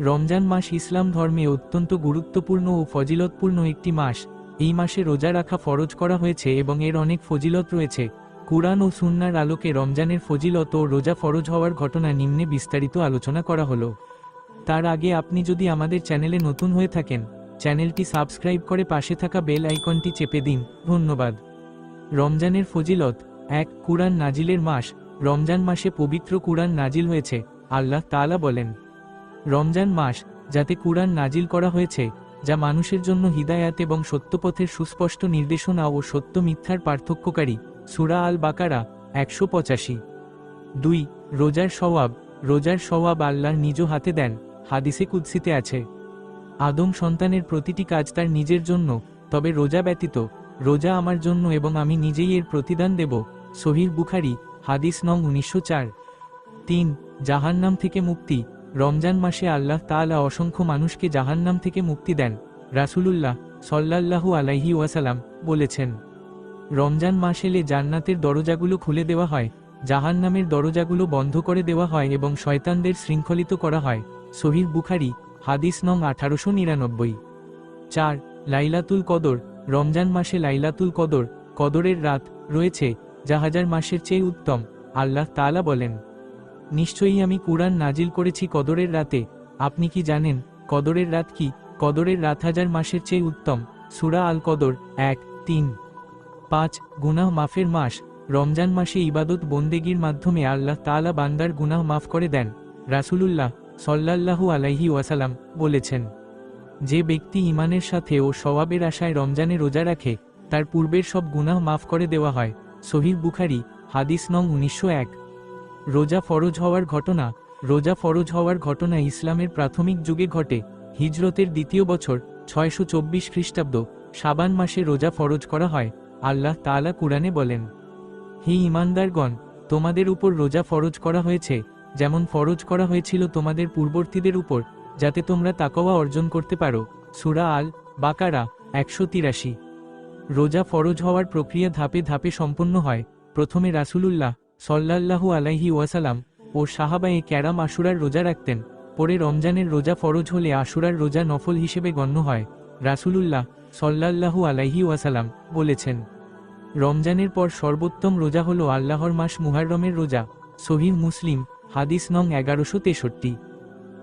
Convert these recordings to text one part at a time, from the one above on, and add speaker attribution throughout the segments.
Speaker 1: রমজান মাস ইসলাম ধর্মে অত্যন্ত গুরুত্বপূর্ণ ও ফজিলতপূর্ণ একটি মাস। এই মাসে রোজা রাখা ফরজ করা হয়েছে এবং এর অনেক ফজিলত রয়েছে। কুরআন ও সুন্নার আলোকে রমজানের ফজিলত ও রোজা ফরজ হওয়ার ঘটনা নিম্নে বিস্তারিত আলোচনা করা হলো। তার আগে আপনি যদি আমাদের চ্যানেলে নতুন হয়ে থাকেন, চ্যানেলটি সাবস্ক্রাইব করে পাশে থাকা বেল আইকনটি চেপে দিন। ধন্যবাদ। রমজানের ফজিলত, এক, কুরআন নাজিলের মাস। রমজান মাসে পবিত্র কুরআন নাজিল হয়েছে। আল্লাহ তাআলা বলেন রমজান মাস, যাতে কুরআন নাজিল করা হয়েছে, যা মানুষের জন্য হিদায়াত এবং সত্যপথের সুস্পষ্ট নির্দেশনা ও সত্য মিথ্যার পার্থক্যকারী, সুরা আল বাকারা একশো পঁচাশি। দুই, রোজার সওয়াব রোজার সওয়াব আল্লাহর নিজ হাতে দেন, হাদিসে কুৎসিতে আছে। আদম সন্তানের প্রতিটি কাজ তার নিজের জন্য, তবে রোজা ব্যতীত, রোজা আমার জন্য এবং আমি নিজেই এর প্রতিদান দেব সহির বুখারি, হাদিস নং উনিশশো চার। তিন, জাহান্নাম থেকে মুক্তি রমজান মাসে আল্লাহ তাআলা অসংখ্য মানুষকে জাহান্নাম থেকে মুক্তি দেন, রাসূলুল্লাহ সল্লাল্লাহু আলাইহি ওয়াসালাম বলেছেন। রমজান মাস এলে জান্নাতের দরজাগুলো খুলে দেওয়া হয়, জাহান্নামের দরজাগুলো বন্ধ করে দেওয়া হয় এবং শয়তানদের শৃঙ্খলিত করা হয়, সহিহ বুখারি, হাদিস নং আঠারোশো নিরানব্বই। চার, লাইলাতুল কদর, রমজান মাসে লাইলাতুল কদর, কদরের রাত রয়েছে যা হাজার মাসের চেয়ে উত্তম, আল্লাহ তাআলা বলেন। নিশ্চয়ই আমি কুরআন নাজিল করেছি কদরের রাতে। আপনি কি জানেন, কদরের রাত কি? কদরের রাত হাজার মাসের চেয়ে উত্তম। সুরা আল কদর এক, তিন। পাঁচ, গুনাহ মাফের মাস। রমজান মাসে ইবাদত বন্দেগীর মাধ্যমে আল্লাহ তালা বান্দার গুনাহ মাফ করে দেন। রাসূলুল্লাহ সল্লাল্লাহু আলাইহি ওয়াসালাম বলেছেন, যে ব্যক্তি ইমানের সাথে ও সওয়াবের আশায় রমজানে রোজা রাখে, তার পূর্বের সব গুনাহ মাফ করে দেওয়া হয়। সহিহ বুখারি, হাদিস নং উনিশশো এক। রোজা ফরজ হওয়ার ঘটনা, রোজা ফরজ হওয়ার ঘটনা ইসলামের প্রাথমিক যুগে ঘটে, হিজরতের দ্বিতীয় বছর, ছয়শো চব্বিশ খ্রিস্টাব্দ সাবান মাসে রোজা ফরজ করা হয়, আল্লাহ তাআলা কুরআনে বলেন। হে ইমানদারগণ তোমাদের উপর রোজা ফরজ করা হয়েছে, যেমন ফরজ করা হয়েছিল তোমাদের পূর্ববর্তীদের উপর, যাতে তোমরা তাকওয়া অর্জন করতে পারো। সুরা আল বাকারা একশো তিরাশি। রোজা ফরজ হওয়ার প্রক্রিয়া ধাপে ধাপে সম্পন্ন হয়। প্রথমে রাসূলুল্লাহ সল্লাল্লাহু আলাইহি ওয়াসালাম ও সাহাবায়ে ক্যারাম আশুরার রোজা রাখতেন। পরে রমজানের রোজা ফরজ হলে আশুরার রোজা নফল হিসেবে গণ্য হয়, রাসূলুল্লাহ সল্লাল্লাহু আলাইহি ওয়াসালাম বলেছেন। রমজানের পর সর্বোত্তম রোজা হল আল্লাহর মাস মুহাররমের রোজা, সহিহ মুসলিম, হাদিস নং এগারোশো তেষট্টি।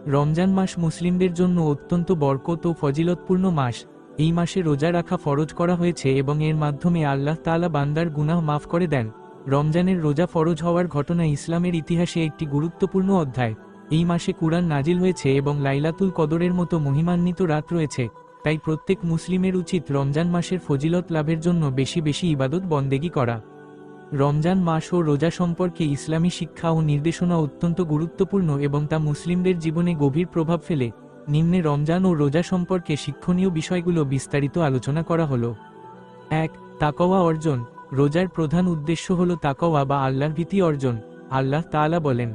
Speaker 1: রমজান মাস মুসলিমদের জন্য অত্যন্ত বরকত ও ফজিলতপূর্ণ মাস। এই মাসে রোজা রাখা ফরজ করা হয়েছে এবং এর মাধ্যমে আল্লাহ তাআলা বান্দার গুনাহ মাফ করে দেন। রমজানের রোজা ফরজ হওয়ার ঘটনা ইসলামের ইতিহাসে একটি গুরুত্বপূর্ণ অধ্যায়। এই মাসে কুরআন নাজিল হয়েছে এবং লাইলাতুল কদরের মতো মহিমান্বিত রাত রয়েছে। তাই প্রত্যেক মুসলিমের উচিত রমজান মাসের ফজিলত লাভের জন্য বেশি বেশি ইবাদত বন্দেগী করা। রমজান মাস ও রোজা সম্পর্কে ইসলামী শিক্ষা ও নির্দেশনা অত্যন্ত গুরুত্বপূর্ণ এবং তা মুসলিমদের জীবনে গভীর প্রভাব ফেলে। নিম্নে রমজান ও রোজা সম্পর্কে শিক্ষণীয় বিষয়গুলো বিস্তারিত আলোচনা করা হলো। এক, তাকওয়া অর্জন। রোজার প্রধান উদ্দেশ্য হল তাকওয়া বা আল্লাহর ভীতি অর্জন। আল্লাহ তাআলা বলেন,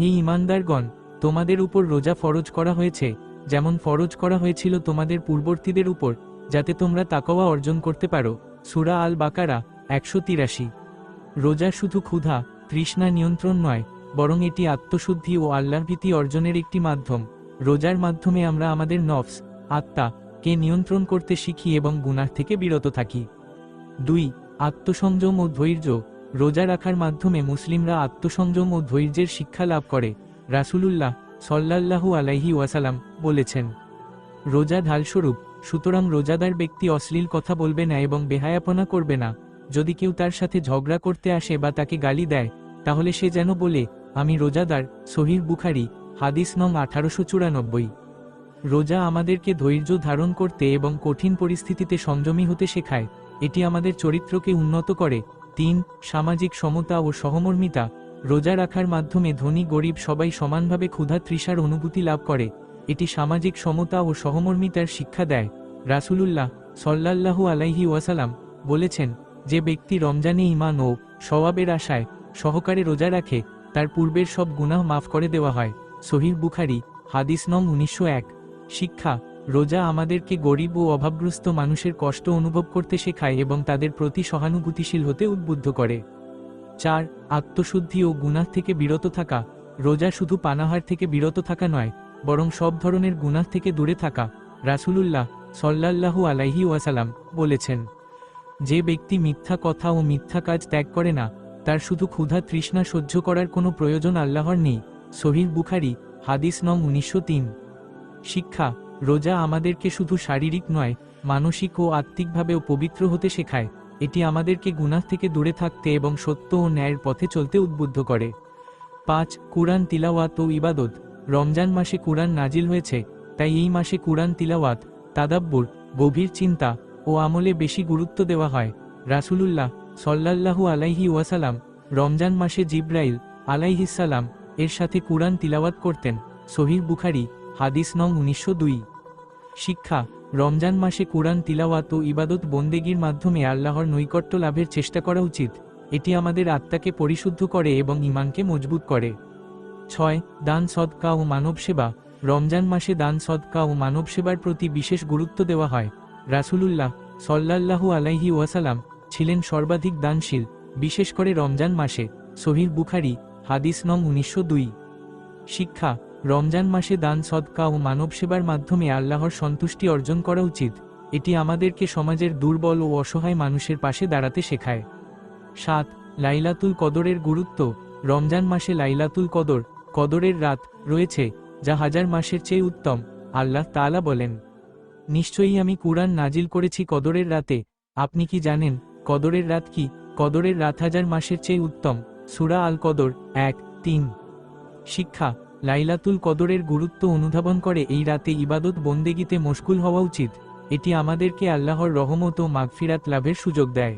Speaker 1: হে ইমানদারগণ তোমাদের উপর রোজা ফরজ করা হয়েছে, যেমন ফরজ করা হয়েছিল তোমাদের পূর্ববর্তীদের উপর, যাতে তোমরা তাকওয়া অর্জন করতে পারো। সুরা আল বাকারা একশো তিরাশি। রোজা শুধু ক্ষুধা, তৃষ্ণা নিয়ন্ত্রণ নয়, বরং এটি আত্মশুদ্ধি ও আল্লাহর ভীতি অর্জনের একটি মাধ্যম। রোজার মাধ্যমে আমরা আমাদের নফস, আত্মা, কে নিয়ন্ত্রণ করতে শিখি এবং গুনাহ থেকে বিরত থাকি। দুই আত্মসংযম ও ধৈর্য রোজা রাখার মাধ্যমে মুসলিমরা আত্মসংযম ও ধৈর্যের শিক্ষা লাভ করে, রাসূলুল্লাহ সল্লাল্লাহু আলাইহি ওয়াসালাম বলেছেন। রোজা ঢালস্বরূপ, সুতরাং রোজাদার ব্যক্তি অশ্লীল কথা বলবে না এবং বেহায়াপনা করবে না। যদি কেউ তার সাথে ঝগড়া করতে আসে বা তাকে গালি দেয়, তাহলে সে যেন বলে, আমি রোজাদার সহির বুখারি, হাদিস নং আঠারোশো চুরানব্বই। রোজা আমাদেরকে ধৈর্য ধারণ করতে এবং কঠিন পরিস্থিতিতে সংযমী হতে শেখায়। এটি আমাদের চরিত্রকে উন্নত করে। তিন, সামাজিক সমতা ও সহমর্মিতা। রোজা রাখার মাধ্যমে ধনী গরিব সবাই সমানভাবে ক্ষুধা তৃষার অনুভূতি লাভ করে। এটি সামাজিক সমতা ও সহমর্মিতার শিক্ষা দেয়। রাসূলুল্লাহ সল্লাল্লাহু আলাইহি ওয়াসালাম বলেছেন, যে ব্যক্তি রমজানে ইমান ও সওয়াবের আশায় সহকারে রোজা রাখে, তার পূর্বের সব গুনাহ মাফ করে দেওয়া হয়। সহিহ বুখারি, হাদিস নং উনিশশো শিক্ষা রোজা আমাদেরকে গরিব ও অভাবগ্রস্ত মানুষের কষ্ট অনুভব করতে শেখায় এবং তাদের প্রতি সহানুভূতিশীল হতে উদ্বুদ্ধ করে। চার, আত্মশুদ্ধি ও গুনাহ থেকে বিরত থাকা। রোজা শুধু পানাহার থেকে বিরত থাকা নয়, বরং সব ধরনের গুনাহ থেকে দূরে থাকা, রাসূলুল্লাহ সল্লাল্লাহু আলাইহি ওয়াসাল্লাম বলেছেন। যে ব্যক্তি মিথ্যা কথা ও মিথ্যা কাজ ত্যাগ করে না, তার শুধু ক্ষুধা তৃষ্ণা সহ্য করার কোনো প্রয়োজন আল্লাহর নেই। সহিহ বুখারি, হাদিস নং উনিশশো তিন। শিক্ষা রোজা আমাদেরকে শুধু শারীরিক নয়, মানসিক ও আত্মিকভাবেও পবিত্র হতে শেখায়। এটি আমাদেরকে গুনাহ থেকে দূরে থাকতে এবং সত্য ও ন্যায়ের পথে চলতে উদ্বুদ্ধ করে। পাঁচ, কুরআন তিলাওয়াত ও ইবাদত। রমজান মাসে কুরআন নাজিল হয়েছে, তাই এই মাসে কুরআন তিলাওয়াত, তাদাব্বুর, গভীর চিন্তা ও আমলে বেশি গুরুত্ব দেওয়া হয়। রাসূলুল্লাহ সল্লাল্লাহু আলাইহি ওয়াসালাম রমজান মাসে জিব্রাইল আলাইহিসালাম এর সাথে কুরআন তিলাওয়াত করতেন। সহিহ বুখারি হাদিস নং উনিশশো দুই। শিক্ষা, রমজান মাসে কুরআন, তিলাওয়াত ও ইবাদত বন্দেগীর মাধ্যমে আল্লাহর নৈকট্য লাভের চেষ্টা করা উচিত। এটি আমাদের আত্মাকে পরিশুদ্ধ করে এবং ইমানকে মজবুত করে। ছয়, দান সদকা ও মানব সেবা। রমজান মাসে দান সদকা ও মানব সেবার প্রতি বিশেষ গুরুত্ব দেওয়া হয়। রাসূলুল্লাহ সল্লাল্লাহু আলাইহি ওয়াসালাম ছিলেন সর্বাধিক দানশীল, বিশেষ করে রমজান মাসে। সহিহ বুখারি, হাদিস নং উনিশশো দুই। শিক্ষা রমজান মাসে দান, সদকা ও মানব সেবার মাধ্যমে আল্লাহর সন্তুষ্টি অর্জন করা উচিত। এটি আমাদেরকে সমাজের দুর্বল ও অসহায় মানুষের পাশে দাঁড়াতে শেখায়। সাত, লাইলাতুল কদরের গুরুত্ব। রমজান মাসে লাইলাতুল কদর, কদরের রাত রয়েছে, যা হাজার মাসের চেয়ে উত্তম, আল্লাহ তাআলা বলেন। নিশ্চয়ই আমি কুরআন নাজিল করেছি কদরের রাতে। আপনি কি জানেন, কদরের রাত কি? কদরের রাত হাজার মাসের চেয়ে উত্তম। সুরা আল কদর এক, তিন। শিক্ষা লাইলাতুল কদরের গুরুত্ব অনুধাবন করে, এই রাতে ইবাদত বন্দেগিতে মশগুল হওয়া উচিত। এটি আমাদেরকে আল্লাহর রহমত ও মাগফিরাত লাভের সুযোগ দেয়।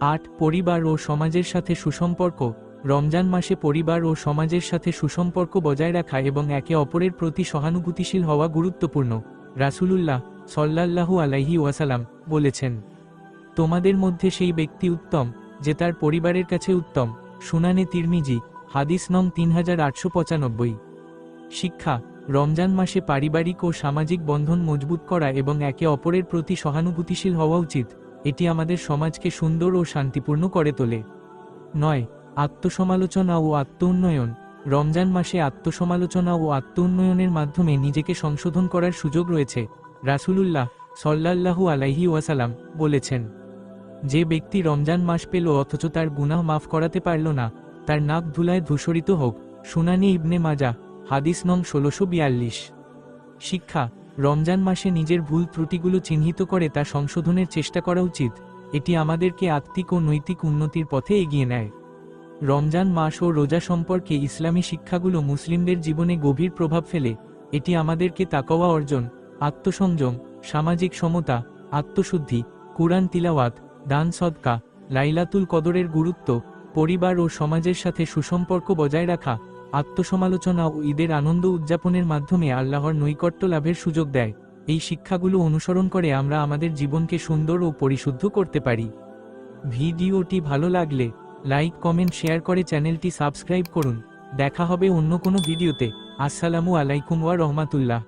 Speaker 1: আট, পরিবার ও সমাজের সাথে সুসম্পর্ক। রমজান মাসে পরিবার ও সমাজের সাথে সুসম্পর্ক বজায় রাখা এবং একে অপরের প্রতি সহানুভূতিশীল হওয়া গুরুত্বপূর্ণ। রাসূলুল্লাহ সল্লাল্লাহু আলাইহি ওয়াসালাম বলেছেন, তোমাদের মধ্যে সেই ব্যক্তি উত্তম, যে তার পরিবারের কাছে উত্তম। সুনানে তিরমিজি হাদিস নং তিন হাজার আটশো পঁচানব্বই। শিক্ষা, রমজান মাসে পারিবারিক ও সামাজিক বন্ধন মজবুত করা এবং একে অপরের প্রতি সহানুভূতিশীল হওয়া উচিত, এটি আমাদের সমাজকে সুন্দর ও শান্তিপূর্ণ করে তোলে। নয়, আত্মসমালোচনা ও আত্ম উন্নয়ন রমজান মাসে আত্মসমালোচনা ও আত্ম উন্নয়নের মাধ্যমে নিজেকে সংশোধন করার সুযোগ রয়েছে, রাসূলুল্লাহ সল্লাল্লাহু আলাইহি ওয়াসালাম বলেছেন। যে ব্যক্তি রমজান মাস পেল অথচ তার গুনাহ মাফ করাতে পারল না তার নাক ধুলায় ধূসরিত হোক সুনানি ইবনে মাজা হাদিস নং ষোলোশো বিয়াল্লিশ। শিক্ষা, রমজান মাসে নিজের ভুল ত্রুটিগুলো চিহ্নিত করে তা সংশোধনের চেষ্টা করা উচিত, এটি আমাদেরকে আত্মিক ও নৈতিক উন্নতির পথে এগিয়ে নেয়। রমজান মাস ও রোজা সম্পর্কে ইসলামী শিক্ষাগুলো মুসলিমদের জীবনে গভীর প্রভাব ফেলে, এটি আমাদেরকে তাকওয়া অর্জন, আত্মসংযম, সামাজিক সমতা, আত্মশুদ্ধি, কুরআন তিলাওয়াত, দান সদকা, লাইলাতুল কদরের গুরুত্ব পরিবার ও সমাজের সাথে সুসম্পর্ক বজায় রাখা, আত্মসমালোচনা ও ঈদের আনন্দ উদযাপনের মাধ্যমে আল্লাহর নৈকট্য লাভের সুযোগ দেয়। এই শিক্ষাগুলো অনুসরণ করে আমরা আমাদের জীবনকে সুন্দর ও পরিশুদ্ধ করতে পারি। ভিডিওটি ভালো লাগলে, লাইক, কমেন্ট, শেয়ার করে চ্যানেলটি সাবস্ক্রাইব করুন। দেখা হবে অন্য কোনো ভিডিওতে। আসসালামু আলাইকুম ওয়া রহমাতুল্লাহ।